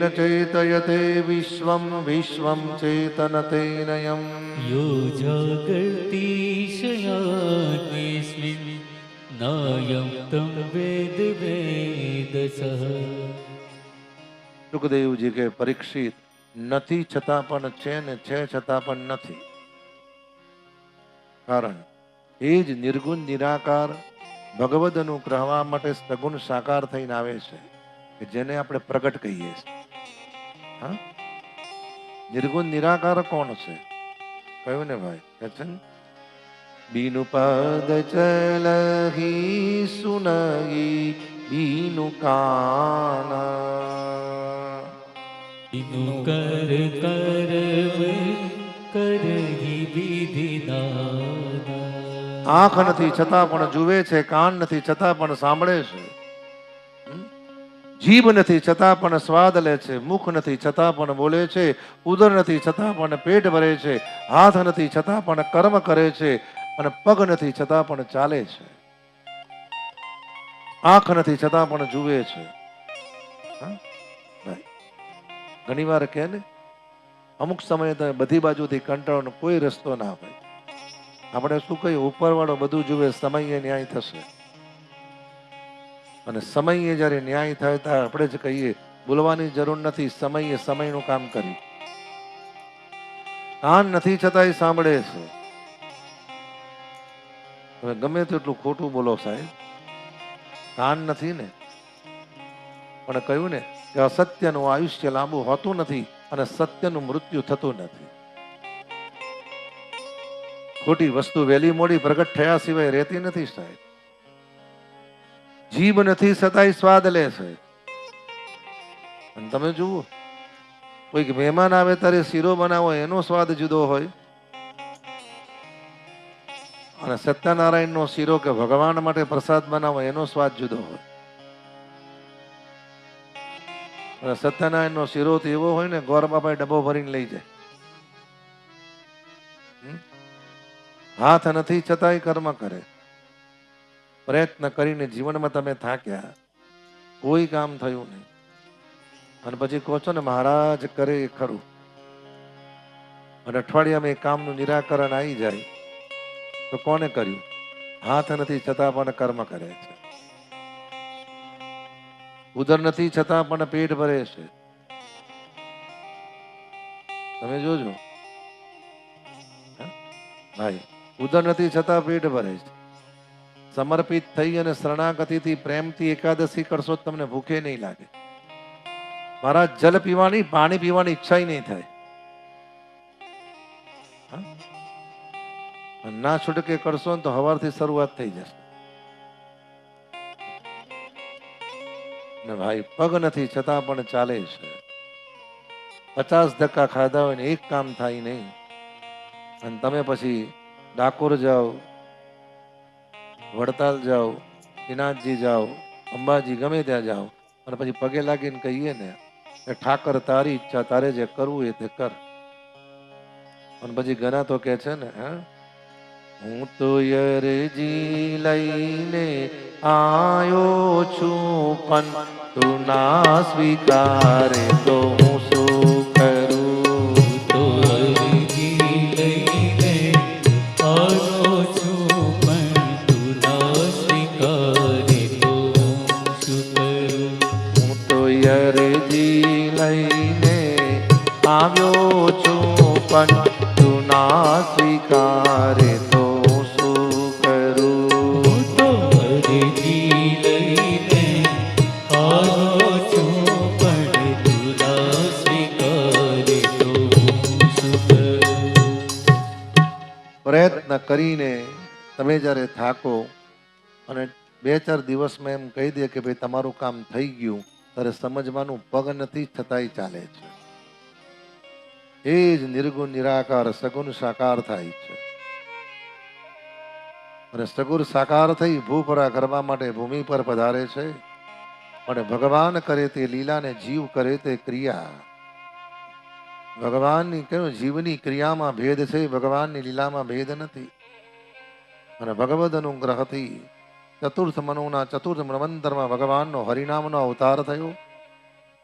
येन चेतयते विश्वं विश्वं चेतनतेनयम् यो जागर्तिशयात्मेऽस्मिन् नायं तं वेद वेदसः સુખદેવજી કે પરીક્ષિત નથી છતાં પણ છે ને છે છતાં પણ નથી કારણ એ જ નિર્ગુણ નિરાકાર ભગવદ અનુગ્રહવા માટે સગુણ સાકાર થઈને આવે છે કે જેને આપણે પ્રગટ કહીએ છીએ હા નિર્ગુણ નિરાકાર કોણ છે કહ્યું ને ભાઈ કે છે ને? બીનું પદ ચલહી સુનહી બીનું કાના બીનું કર કરવ કરહી વિધિદાના આંખ નથી છતાં પણ જુએ છે કાન નથી છતાં પણ સાંભળે છે? જીભ નથી, છતાં પણ સ્વાદ લે છે, મુખ નથી, છતાં પણ બોલે છે, ઉદર નથી, છતાં પણ પેટ ભરે છે, હાથ નથી, છતાં પણ કર્મ કરે છે અને પગ નથી, છતાં પણ ચાલે છે. આંખ નથી, છતાં પણ જુએ છે. ઘણી વાર કહે ને, અમુક સમયે તમે બધી બાજુથી કંટાળો કોઈ રસ્તો ના હોય. આપણે શું કહીએ ઉપરવાળો બધું જુએ, સમયે ન્યાય થશે. અને સમયે જ્યારે ન્યાય થાય ત્યારે આપણે જ કહીએ, બોલવાની જરૂર નથી, સમયે સમયનું કામ કર્યું કાન નથી છતાંય સાંભળે છે. હવે ગમે તેટલું ખોટું બોલો સાહેબ, કાન નથી ને? પણ કહ્યું ને કે અસત્યનું આયુષ્ય લાંબુ હોતું નથી અને સત્યનું મૃત્યુ થતું નથી. ખોટી વસ્તુ વહેલી મોડી પ્રગટ થયા સિવાય રહેતી નથી સાહેબ. જીભ નથી છતાંય સ્વાદ લે છે. અને તમે જુઓ, કોઈક મહેમાન આવે ત્યારે શીરો બનાવો, એનો સ્વાદ જુદો હોય. અને સત્યનારાયણ નો શીરો કે ભગવાન માટે પ્રસાદ બનાવો, એનો સ્વાદ જુદો હોય. અને સત્યનારાયણ નો શીરો તો એવો હોય ને, ગોર બાપા ડબ્બો ભરીને લઈ જાય. હાથ નથી, છતાંય કર્મ કરે. પ્રયત્ન કરીને જીવનમાં તમે થાક્યા. કોઈ કામ થયું નહીં. અને પછી કહો છો ને, મહારાજ કરે ખરું. અને અઠવાડિયામાં એ કામનું નિરાકરણ આવી જાય. તો કોને કર્યું? હાથ નથી, છતાં પણ કર્મ કરે છે. ઉદર નથી, છતાં પણ પેટ ભરે છે. તમે જોજો. ભાઈ, ઉદર નથી, છતાં પેટ ભરે છે. સમર્પિત થઈ અને શરણાગતિથી પ્રેમથી એકાદશી કરશો તમને ભૂખે નહીં લાગે. મારા જલ પીવાની, પાણી પીવાની ઈચ્છા નહીં થાય. ના છૂટકે કરશો ને તો હવારથી શરૂઆત થઈ જશે. ને ભાઈ, પગ નથી, છતાં પણ ચાલે છે. પચાસ ધક્કા ખાધા હોય ને એક કામ થાય નહીં. અને તમે પછી ડાકોર જાઓ વડતાલ જાઓ શ્રીનાથજી જાઓ, અંબાજી ગમે ત્યાં જાઓ, અને પછી પગે લાગીને કહીએ ને કે ઠાકર તારી ઈચ્છા, તારે જે કરવું એ તે કર. અને પછી ઘણા તો કે છે ને, હા? હું તો યરજી લઈને આયો છું, પણ તું ના સ્વીકારે તો હું પણ તું ના સ્વીકારે તો શું કરું તો અરજી લઈને આવ્યો છું પણ તું ના સ્વીકારે તો શું કરું પ્રયત્ન કરીને તમે જ્યારે થાકો અને બે ચાર દિવસમાં એમ કહી દે કે ભાઈ તમારું કામ થઈ ગયું ત્યારે સમજવાનું પગ નથી છતાંય ચાલે છે. એ જ નિર્ગુણ, નિરાકાર, સગુણ, સાકાર થાય છે. અને સગુણ, સાકાર થઈ ભૂપરા કરવા માટે ભૂમિ પર પધારે છે. અને ભગવાન કરે તે લીલાને, જીવ કરે તે ક્રિયા. ભગવાનની કહ્યું જીવની ક્રિયામાં ભેદ છે? ભગવાનની લીલામાં ભેદ નથી. અને ભગવદ અનુગ્રહથી ચતુર્થ મનુના, ચતુર્થ મંતરમાં ભગવાનનો હરિનામનો અવતાર થયો.